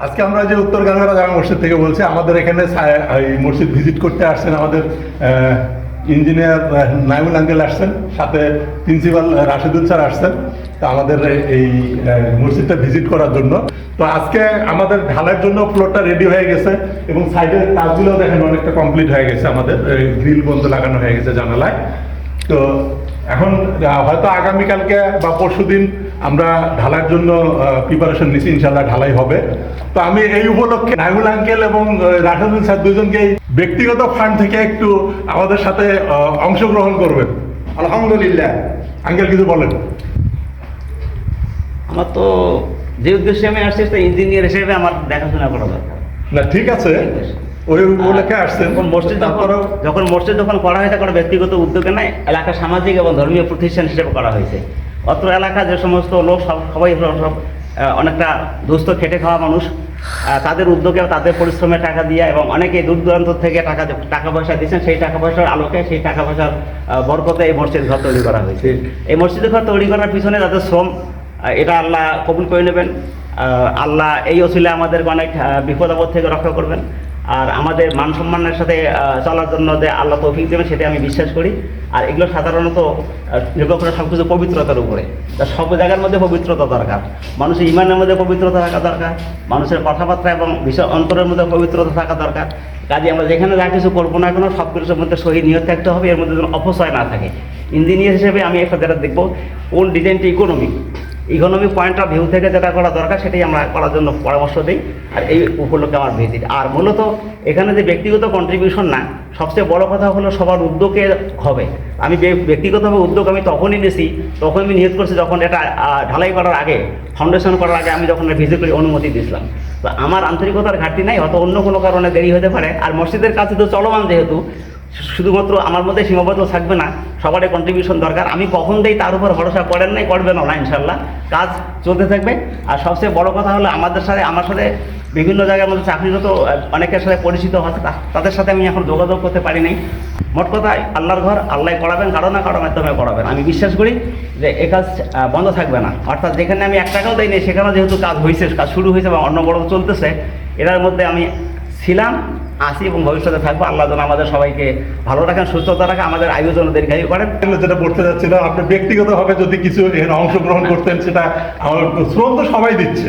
আজকে আমরা যে উত্তর গাঙ্গারা জামা মসজিদ থেকে বলছি, আমাদের এখানে মসজিদ ভিজিট করতে আসছেন আমাদের ইঞ্জিনিয়ার নাইমুল আঙ্কেল আসছেন, সাথে প্রিন্সিপাল রাশেদুল স্যার আসছেন। তো আমাদের এই- মসজিদটা ভিজিট করার জন্য। তো আজকে আমাদের ঢালাইয়ের জন্য ফ্লোরটা রেডি হয়ে গেছে এবং সাইডের কাজগুলো দেখেন অনেকটা কমপ্লিট হয়ে গেছে আমাদের। গ্রিল বন্ধ লাগানো হয়ে গেছে জানালায়। তো এখন হয়তো আগামীকালকে বা পরশুদিন আমরা ঢালাইয়ের জন্য প্রিপারেশন নিচ্ছি ইনশাল্লাহ ঢালাই হবে। তো আমি এই উপলক্ষে নাইমুল আঙ্কেল এবং রাশেদুল স্যার দুজনকে ব্যক্তিগত ফান্ড থেকে একটু আমাদের সাথে অংশগ্রহণ করবেন। আলহামদুলিল্লাহ। আঙ্কেল কিছু বলেন। আমার তো যে উদ্দেশ্যে আমি আসছি ইঞ্জিনিয়ার হিসেবে আমার দেখাশোনা করা দরকার। না ঠিক আছে। ওই উপলক্ষে মসজিদ যখন তারপরেও যখন মসজিদ যখন করা হয়েছে কোনো ব্যক্তিগত উদ্যোগে নয় এলাকা সামাজিক এবং ধর্মীয় প্রতিষ্ঠান হিসেবে করা হয়েছে। অত্র এলাকা যে সমস্ত লোক সব সবাই সব অনেকটা দুস্থ খেটে খাওয়া মানুষ। তাদের উদ্যোগে তাদের পরিশ্রমে টাকা দিয়ে এবং অনেকে দূর দূরান্ত থেকে টাকা টাকা পয়সা দিয়েছেন সেই টাকা পয়সার আলোকে সেই টাকা পয়সার বরকতে এই মসজিদ ঘর তৈরি করা হয়েছে। এই মসজিদ ঘর তৈরি করার পিছনে তাদের শ্রম এটা আল্লাহ কবুল করে নেবেন। আল্লাহ এই অসিলে আমাদের অনেক বিপদ আপদ থেকে রক্ষা করবেন। আর আমাদের মান সম্মানের সাথে চলার জন্য যে আল্লাহ তৌফিক দেবেন সেটা আমি বিশ্বাস করি। আর এগুলো সাধারণত নির্ভর করে সব কিছু পবিত্রতার উপরে। তা সব জায়গার মধ্যে পবিত্রতা দরকার। মানুষের ইমানের মধ্যে পবিত্রতা থাকা দরকার। মানুষের কথাবার্তা এবং বিষয় অন্তরের মধ্যে পবিত্রতা থাকা দরকার। কাজে আমরা যেখানে যা কিছু করব না কেন, সব কিছুর মধ্যে সহি নিয়ত থাকতে হবে, এর মধ্যে যেন অপচয় না থাকে। ইঞ্জিনিয়ার হিসেবে আমি একটা যেটা দেখব, কোন ডিজাইনটা economic economic point of view থেকে যেটা করা দরকার, সেটাই আমরা করার জন্য পরামর্শ দিই। আর এই উপলক্ষে আমার ভিজিট আর মূলত এখানে যে ব্যক্তিগত কন্ট্রিবিউশন না, সবচেয়ে বড় কথা হলো সবার উদ্যোগে হবে। আমি ব্যক্তিগতভাবে উদ্যোগ আমি তখনই নিয়েছি তখন আমি নিয়োগ করছি যখন এটা ঢালাই করার আগে ফাউন্ডেশন করার আগে আমি যখন ভিজিট করে, অনুমতি দিয়েছিলাম। তো আমার আন্তরিকতার ঘাটতি নাই হয়তো অন্য কোনো কারণে দেরি হতে পারে। আর মসজিদের কাছে তো চলমান যেহেতু শুধুমাত্র আমার মধ্যে সীমাবদ্ধ থাকবে না, সবারই কন্ট্রিবিউশন দরকার। আমি কখন দেই তার উপর ভরসা করেন নাই, করবেন না ইনশাল্লাহ কাজ চলতে থাকবে। আর সবচেয়ে বড় কথা হলো, আমাদের সাথে, আমার সাথে বিভিন্ন জায়গার মধ্যে চাকরিরত অনেকের সাথে পরিচিত হচ্ছে তাদের সাথে আমি এখন যোগাযোগ করতে পারি নাই। মোট কথা, আল্লাহর ঘর আল্লাহ করাবেন, কারও না কারও মাধ্যমে করাবেন। আমি বিশ্বাস করি যে এ কাজ বন্ধ থাকবে না। অর্থাৎ যেখানে আমি এক টাকাও দেয়নি সেখানে যেহেতু কাজ হয়েছে কাজ শুরু হয়েছে এবং অন্য বড় চলতেছে, এটার মধ্যে আমি ছিলাম, আসি এবং ভবিষ্যতে থাকব। আল্লাহ যেন আমাদের সবাইকে ভালো রাখেন, সুস্থতা রাখেন, আমাদের আয়োজন দীর্ঘায়ু করেন। যেটা বলতে যাচ্ছিলাম, আপনি ব্যক্তিগতভাবে যদি কিছু অংশগ্রহণ করতেন, সেটা আমার শ্রম তো সবাই দিচ্ছে।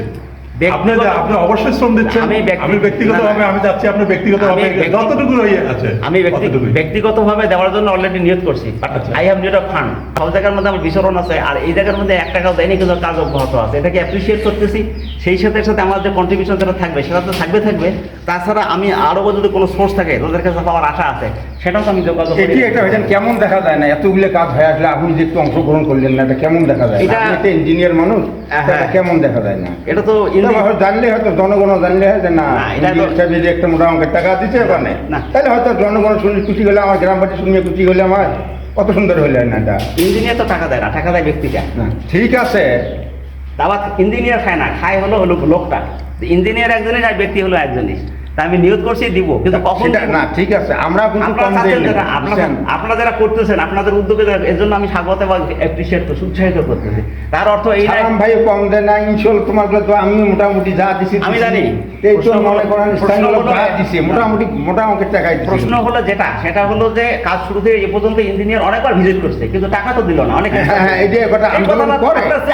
আপনি আপনি অবশ্যই শ্রম দিচ্ছেন। আমি ব্যক্তিগতভাবে না, না। আমি যাচ্ছি আপনি ব্যক্তিগতভাবে যতটুকু রয়ে আছে আমি ব্যক্তিগতভাবে দেওয়ার জন্য অলরেডি নিয়োগ করছি। I have need of fund সব জায়গার মধ্যে আমার বিচরণ আছে আর এই জায়গার মধ্যে এক টাকাও দেয়নি কিন্তু কাজ অব্যাহত আছে। এটাকে অ্যাপ্রিসিয়েট করতেছি। সেই সাথে সাথে আমার যে কন্ট্রিবিউশন যেটা থাকবে সেটা তো থাকবে থাকবে। তাছাড়া আমি আরও যদি কোনো সোর্স থাকে তাদের কাছে পাওয়ার আশা আছে সেটাও তো আমি যোগাযোগ এটি একটা হয়েছেন কেমন দেখা যায় না? এতগুলো কাজ হয়ে আসলে আপনি যে একটু অংশগ্রহণ করলেন না এটা কেমন দেখা যায়? এটা- একটা ইঞ্জিনিয়ার মানুষ হ্যাঁ। কেমন দেখা যায় না? এটা তো জানলে হয়তো জনগণ জানলে হয় যে না না, ইঞ্জিনিয়ার সাহেব এই যে একটা মোটা অঙ্কের টাকা দিচ্ছে ওখানে। না। তাহলে হয়তো জনগণ শুনে খুশি হলে আমার গ্রামবাসী শুনে খুশি হলে আমার কত সুন্দর না এটা? ইঞ্জিনিয়ার তো টাকা দেয় না টাকা দেয় ব্যক্তিটা ঠিক আছে। ইঞ্জিনিয়ার খায় না খায় হলো হলো লোকটা। ইঞ্জিনিয়ার একজনই আর ব্যক্তি হলো একজনই। আমি নিয়োগ করছি দিব। কিন্তু কখন না ঠিক আছে আমরা কিন্তু আপনারা কম যারা করতেছেন আপনাদের উদ্যোগে এর জন্য আমি স্বাগত এবং অ্যাপ্রিসিয়েট করছি উৎসাহিত করতেছি। তার অর্থ এই ভাই কম না ইনশাল তোমার তো আমি মোটামুটি যা দিছি আমি জানি। এই তো প্রশ্ন হলো- মনে করেন যা দিছে মোটামুটি টাকাই প্রশ্ন হলো যেটা সেটা হলো যে কাজ শুরু থেকে এ পর্যন্ত ইঞ্জিনিয়ার অনেকবার ভিজিট করছে কিন্তু টাকা তো দিল না অনেক হ্যাঁ, হ্যাঁ, এই যে কথা।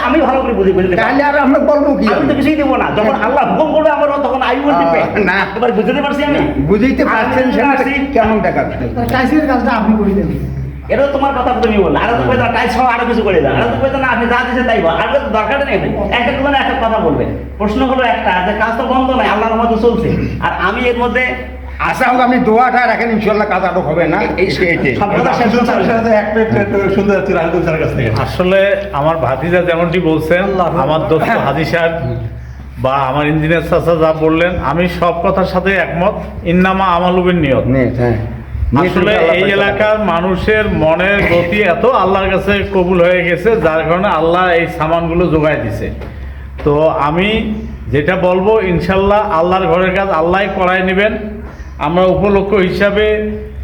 আমি ভালো করে বুঝি বুঝতে তাহলে আর আমরা বলব কি আমি তো কিছুই দেবো না। যখন আল্লাহ হুকুম করবে আমার তখন আই উইল না। বুঝতে পারছি আমি? বুঝাইতে পারছেন সেটা কেমন টাকা টাইসের কাজটা আপনি করে দেবেন। এটা তো তোমার কথা তুমি বললে। আরও তো টাইস হওয়া আরও কিছু করে দাও আরও তো কইতা না আপনি যা তাই আর তো দরকার নেই এক এক করে এক এক কথা বলবে। প্রশ্ন হলো একটা যে কাজ তো বন্ধ নাই আল্লাহর রহমতে চলছে। আর আমি এর মধ্যে আশা হোক আপনি দোয়াটা রাখেন ইনশাল্লাহ কাজ আটক হবে না? এই- আসলে আমার ভাতিজা যেমনটি বলছেন আমার দোস্ত হাজি সাহেব বা আমার ইঞ্জিনিয়ার চাচা যা বললেন আমি সব কথার সাথে একমত। ইন্নামা আমালুবিন নিয়ত। হ্যাঁ। আসলে এই এলাকার মানুষের মনের গতি এত আল্লাহর কাছে কবুল হয়ে গেছে যার কারণে আল্লাহ এই সামানগুলো যোগায় দিছে। তো আমি যেটা বলব ইনশাল্লাহ আল্লাহর ঘরের কাজ আল্লাহ করায় নেবেন। আমরা উপলক্ষ হিসাবে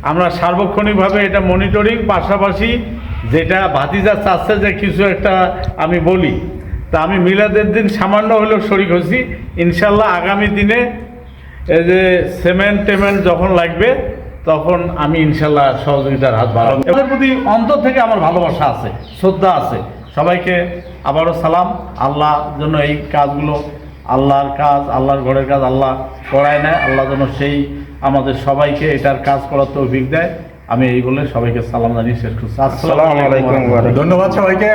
আমরা সার্বক্ষণিকভাবে এটা মনিটরিং পাশাপাশি যেটা ভাতিজা চাচ্ছে যে কিছু একটা আমি বলি। তা আমি মিলাদের দিন সামান্য হলেও শরিক হয়েছি। ইনশাল্লাহ আগামী দিনে এই যে সিমেন্ট টেমেন্ট যখন লাগবে, তখন আমি ইনশাল্লাহ সহযোগিতার হাত বাড়াবো। এদের প্রতি অন্তর থেকে আমার ভালোবাসা আছে, শ্রদ্ধা আছে। সবাইকে আবারও সালাম। আল্লাহ জন্য এই কাজগুলো আল্লাহর কাজ, আল্লাহর ঘরের কাজ আল্লাহ করায় নেয়। আল্লাহ যেন সেই আমাদের সবাইকে এটার কাজ করার তৌফিক দেয়। আমি এই বলে সবাইকে সালাম জানিয়ে শেষ করছি। আসসালামু ধন্যবাদ সবাইকে।